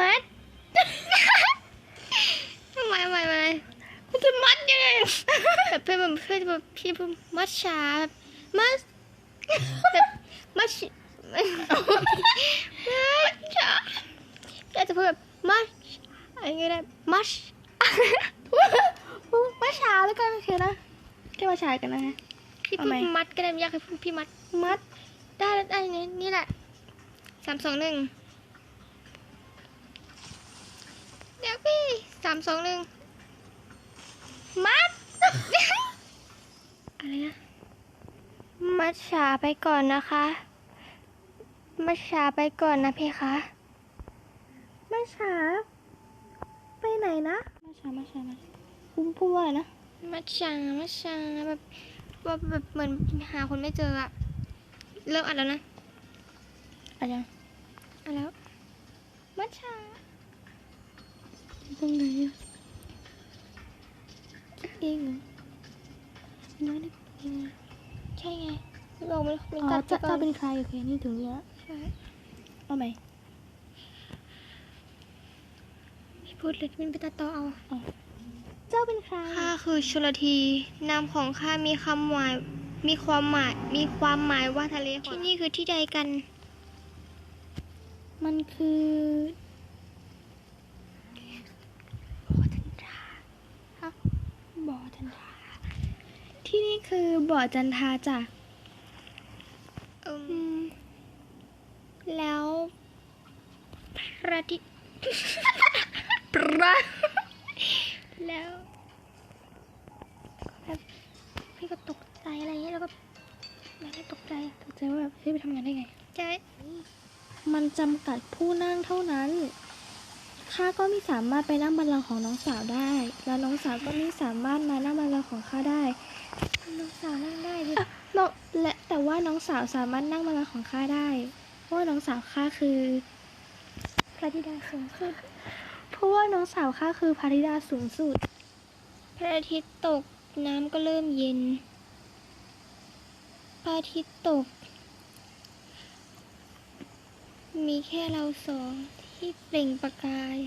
มัดทำไมทำไมทำไมมันจะมัดยังไงแบบเพื่อนแบบเพื่อนแบบพี่แบบมัดชาแบบมัดแบบมัดชมัดชาพี่อาจจะพูดแบบมัดอะไรเงี้ยได้มัดมาช้าแล้วกันโอเคนะแค่มาช้ากันนะฮะพี่พูเอาดไหมมัดก็ได้ไม่อยากให้พูดพี่มัดมัดได้ได้นี่นี่แหละสามสองหนึ่ง เดี๋ยวพี่สามสองหนึ่งมัด อะไรนะ มัดฉาไปก่อนนะคะ มัดฉาไปก่อนนะพี่คะมาช้าไปไหนนะมาช้ามาช้ามาพูดพูดว่าอะไรนะ มัดฉามัดฉาแบบว่าแบบเหมือนหาคนไม่เจออะเริ่มอัดแล้วนะอะไรนะอัดแล้ว มัดฉา ตรงไหนอะคิดเองเหรอน้อยนิดเองอะใช่ไงเราไม่มีอ๋อตัดจะไปก่อจะเป็นใครโอเคนี่ถึงเนี้ยใช่เอาไหมพี่พูดเลยมินไปตัดต่อเอา เจ้าเป็นใครข้าคือชลที นามของข้ามีคำหมาย มีความหมาย มีความหมายว่าทะเลที่นี่คือที่ใดกัน มันคือ บ่อจันทาที่นี่คือบ่อจันทาจ้ะอืมแล้ว พระอาทิตย์ปลาแล้วแบบพี่ก็ตกใจอะไรเงี้ยแล้วก็ไม่ได้ตกใจตกใจว่าแบบเฮ้ยไปทำงานได้ไง ใช่ มันจำกัดผู้นั่งเท่านั้น ข้าก็ไม่สามารถไปนั่งบัลลังก์ของน้องสาวได้ แล้วน้องสาวก็ไม่สามารถมานั่งบัลลังก์ของข้าได้ น้องสาวนั่งได้ดิน้องและแต่ว่าน้องสาวสามารถนั่งบัลลังก์ของข้าได้เพราะว่าน้องสาวข้าคือ พระธิดาสูงสุด เพราะว่าน้องสาวข้าคือพระธิดาสูงสุด พระอาทิตย์ตกน้ำก็เริ่มเย็น พระอาทิตย์ตก มีแค่เราสอง ที่เปล่งประกาย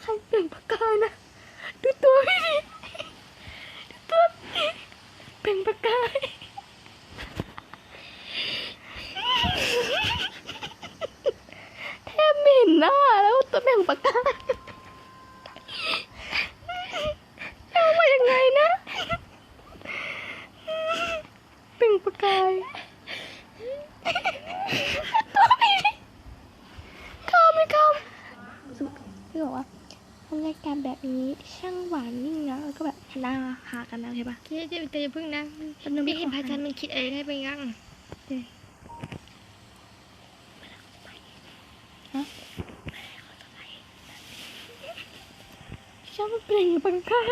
ใครเปล่งประกายนะดูตัวพี่ดิดูตัวเปล่งประกายแทบไม่เห็นหน้าแล้วตัวเปล่งประกายเอามายังไงนะเปล่งประกายตัวพี่ดิเข้าไม่เข้า พี่บอกว่าบรรยา กาศแบบนี้ช่างหวานนิ่งนะแล้วก็แบบหน้าหากันนะใช่ปะเจ๊เจ๊แต่อย่าพึ่งนะแป๊บนึงพี่เห็นขอพระจันทร์มันคิดอะไรได้ไปยังช่างเปล่งปังกาย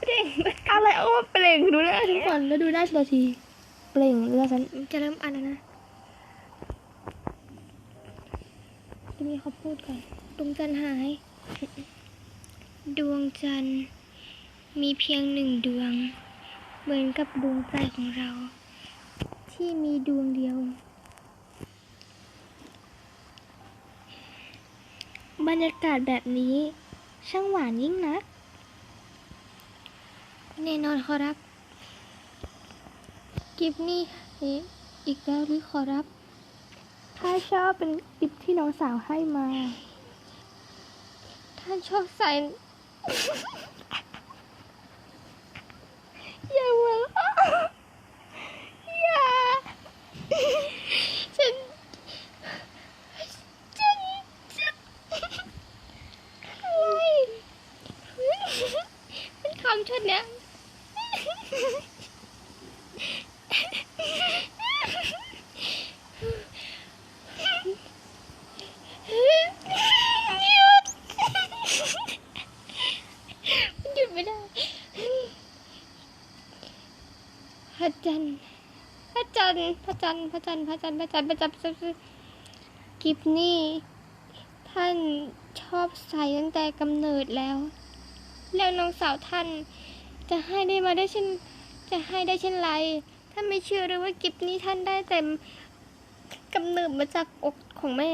เปล่งอะไรเอามาเปล่งดูหน้าทุกคนแล้วดูหน้าทีละทีเปล่งเรือฉันจะเริ่มอ่านแล้วนะจะมีเขาพูดก่อน ดวงจันทร์หาย ดวงจันทร์มีเพียงหนึ่งดวง เหมือนกับดวงใจของเรา ที่มีดวงเดียว บรรยากาศแบบนี้ช่างหวานยิ่งนักแน่นอนขอรับ กิฟนี่อีกแล้วหรือขอรับ ถ้าชอบเป็นกิฟที่น้องสาวให้มา ท่านชอบใส่อย่าหัวเราะอย่า ฉัน ฉันฉันอะไรมันคำชุดเนี้ยหยุดหยุดไม่ได้พระจันทร์พระ จันทร์พระจันทร์พระจันทร์พระจันทร์พระจันทร์พระจันทร์พระจันทร์กิฟนี่ ท่านชอบใส่ตั้งแต่กำเนิดแล้ว แล้วน้องสาวท่าน จะให้ได้มาได้เช่น จะให้ได้เช่นไรท่านไม่เชื่อเลยว่ากิฟนี้ท่านได้แต่กำเนิดมาจากอกของแม่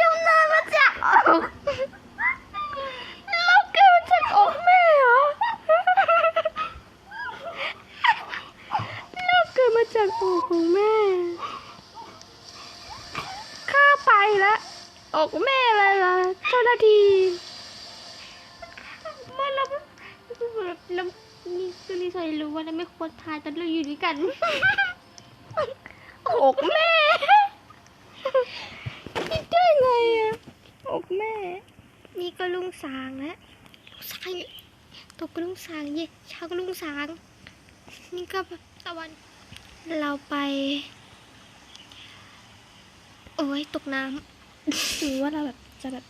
กำเนิดมาจากอกเราเกิดมาจากอกแม่เหรอเราเกิดมาจากอกของแม่ ข้าไปแล้วอกแม่เลยล่ะเจ้าหน้าที่ ว่าเราเรา นี่คือลิซอยรู้ว่าเราไม่ควรทายตอนเราอยู่ด้วยกันอกแม่คิดได้ไงอะอกแม่ นี่ก็ลุงสางแล้วลุงสางอยู่ตกก็ลุงสางเย่เช้าก็ลุงสาง นี่ก็แบบตะวัน เราไป โอ้ยตกน้หรือว่าเราแบบจะแบบ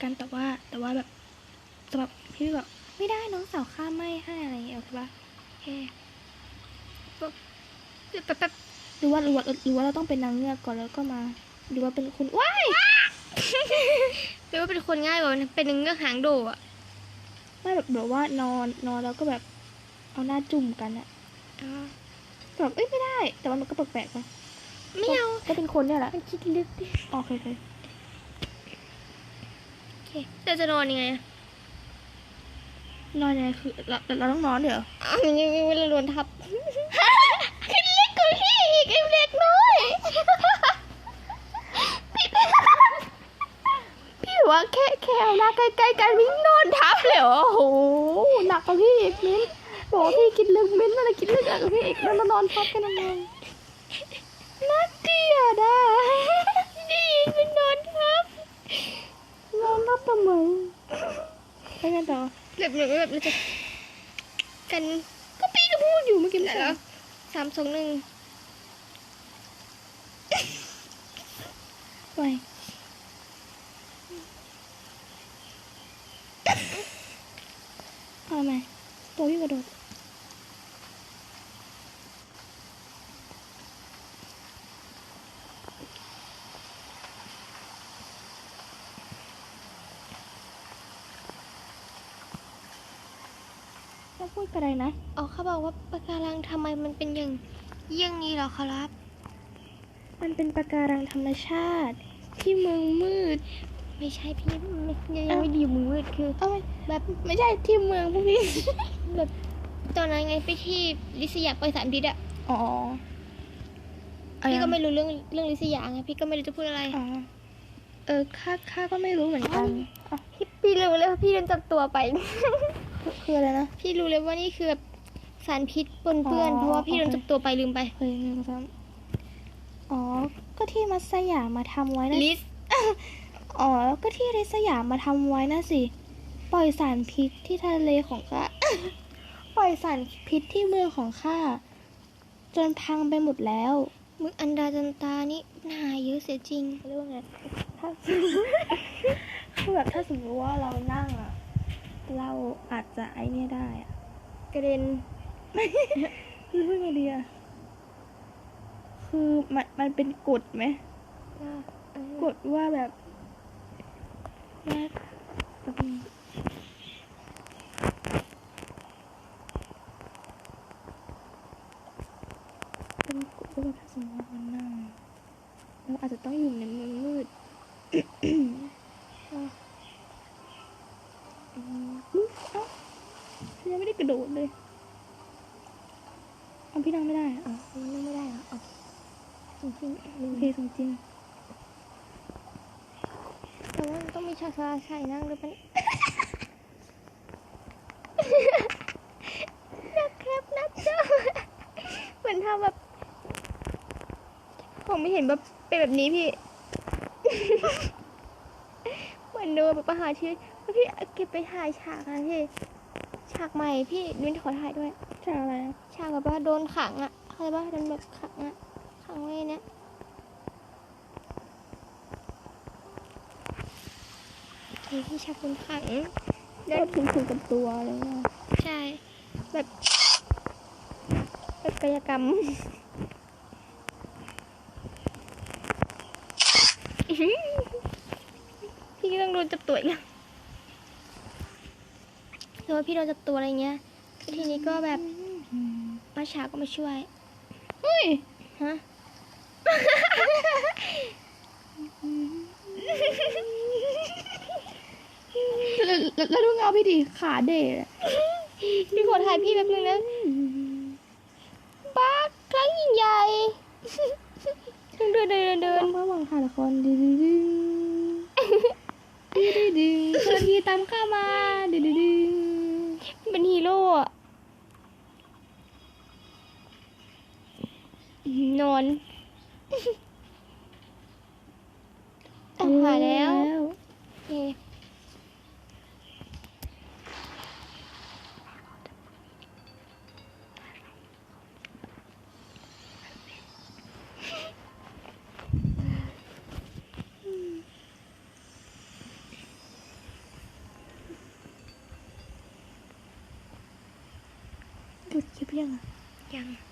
กันแต่ว่าแต่ว่าแบบจะแบบพี่แบบไม่ได้น้องสาวข้าไม่ให้อะไรอย่างเงี้ยโอเคปะำโอ เคแบบแบบหรือว่าหรือว่าหรือว่าเราต้องเป็นนางเงือกก่อนแล้วก็มาหรือว่าเป็นคุณว้ายหรือว่าเป็นคนง่ายกว่าเป็นเงือกหางโดอะไม่แบบแบบว่านอนนอนแล้วก็แบบเอาหน้าจุ่มกันอะแบบเอ้ยไม่ได้ แต่ว่ามันก็แปลกๆนะไม่เอาก็เป็นคนเนี่ยแหละมันคิดลึกดิโอเคโอเคโอเคเราจะนอนยังไงอะ นอนยังไงคือเราเราต้องนอนเดี๋ยวอ้าวยังยังยังเราโดนทับขึ้นเล็กกว่าพี่อีกไอ้เล็กน้อยพี่ว่าแค่แค่เอาหน้าใกล้ๆกันวิ่งนอนทับเลยเหรอโอ้โหหนักกว่าพี่อีกมิ้นบอกว่าพี่กินลึกมิ้นอะไรกินลึกอะกว่าพี่อีกแล้วมานอนทับกันทำไมน่าเกลียดอะนี่มันนอนทับนอนทับทำไม ไปกันต่อแบบแบบแบบเราจะกันก็ปีก็พูดอยู่เมื่อกี้แล้วสามสองหนึ่งไปเอาไหมตัวพี่กระโดด พูดอะไรนะอ๋อเขาบอกว่าปะการังทำไมมันเป็นอย่างเยี่ยงนี้เหรอครับ มันเป็นปะการังธรรมชาติ ที่เมืองมืด ไม่ใช่พี่ไม่ยังยังไม่ดีมือคือเอ้ยแบบไม่ใช่ที่เมืองพวกพี่แบบตอนนั้นไงไปที่ลิสยาไปสามทิศอะอ๋อพี่ก็ไม่รู้เรื่องเรื่องลิสยาไงพี่ก็ไม่รู้จะพูดอะไรอ๋อเออข้าข้าก็ไม่รู้เหมือนกันอ๋อพี่พี่รู้เลยว่าพี่โดนจับตัวไป คืออะไรนะพี่รู้เลยว่านี่คือแบบสารพิษปนเปื้อนอ๋อเพราะว่าพี่โดนโอเคจับตัวไปลืมไปเฮ้ยหนึ่งสามอ๋อ ก็ที่มัสยามมาทำไว้นะลิสอ๋อ ก็ที่ริสยามมาทำไว้นะสิ ปล่อยสารพิษที่ทะเลของข้า ปล่อยสารพิษที่เมืองของข้า จนพังไปหมดแล้วมึงอันดาจันตานี่หนาเยอะเสียจริงเรียกว่าไงถ้าคือแบบถ้าสมมติว่าเรานั่งอะ เราอาจจะไอเนี่ยได้อะกระเด็นคือพูดไงดีอะคือมันมันเป็นกฎไหมกฎว่าแบบว่าแบบนี้เป็นกฎว่าแบบถ้าสมมติว่ามันนั่งเราอาจจะต้องอยู่ในเมืองมืด อะอืมอุ๊ยเอ้าฉันยัง ไม่ได้กระโดดเลยเอาพี่นั่งไม่ได้อะอ๋อมันนั่งไม่ได้เหรออ๋อจริงๆโอเคสมจริงแต่ว่ามันต้องมีชาชาใช่นั่งด้วยปะเนี่ยนะครับนะเจ้าเหมือนทำแบบผมไม่เห็นแบบเป็นแบบนี้พี่ เหมือนโดนแบบประหารชีวิตแล้วพี่เก็บไปถ่ายฉากนะพี่ ฉากใหม่พี่นุ่นขอถ่ายด้วยจากอะไรอะฉากแบบว่าโดนขังอะเข้าใจปะโดนแบบขังอะขังไว้ในเนี้ยโอเคที่ฉากโดนขังได้ถึงถึงกับตัวอะไรเงี้ยใช่ แบบแบบกายกรรมพี่ก็ต้องโดนจับตัวอีก แล้วแต่ว่าพี่โดนจับตัวอะไรเงี้ยแล้วทีนี้ก็แบบไปมัชชาก็มาช่วยเฮ้ยฮะแล้วแล้วแล้วดูเงาพี่ดิขาเดะพี่ขอถ่ายพี่แป๊บนึงนะบ้าครั้งยิ่งใหญ่เดินเดินเดินเดิเดินนระหว่างถ่ายละครดึงดึงดึงดึงดึงเจ้าหน้าที่ตามข้ามาดึงดึงดึงเป็นฮี โร่อะนอนเอาหายแล้วโอเค หยุดคลิปยังอะยัง